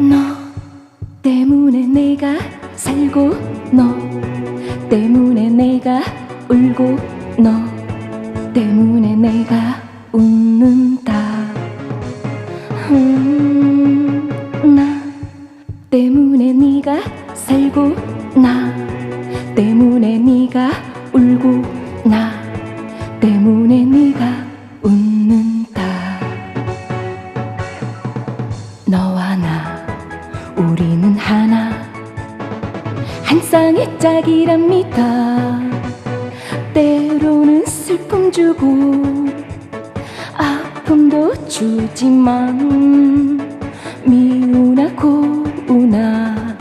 너 때문에 내가 살고 너 때문에 내가 울고 너 때문에 내가 웃는다. 음, 나 때문에 네가 살고 나 때문에 네가 울고 나 때문에 네가 웃는다. 너와 나 우리는 하나. 한 쌍의 짝이랍니다 때로는 슬픔 주고 아픔도 주지만 미우나 고우나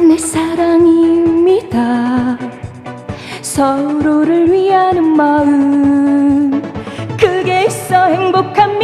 내 사랑입니다 서로를 위하는 마음 그게 있어 행복합니다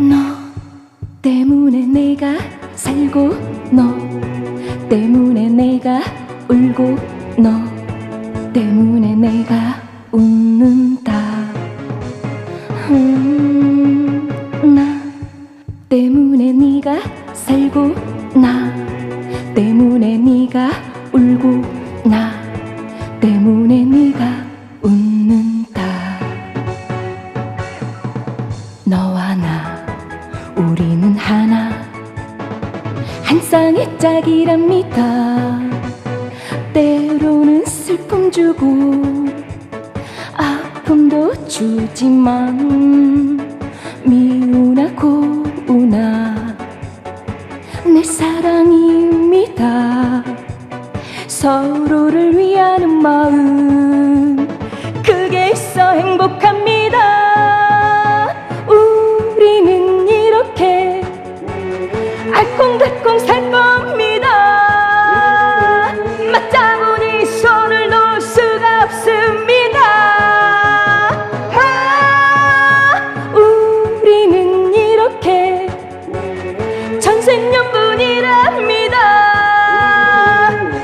너 때문에 내가 살고 너 때문에 내가 울고 너 때문에 내가 웃는다. 음, 나 때문에 네가 살고 나 때문에 네가 하나 한 쌍의 짝이랍니다 때로는 슬픔 주고 아픔도 주지만 미우나 고우나 내 사랑입니다. 서로를 위하는 마음 그게 있어 행복합니다 생연분이랍니다.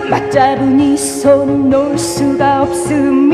맞잡으니 손을 놓을 수가 없습니다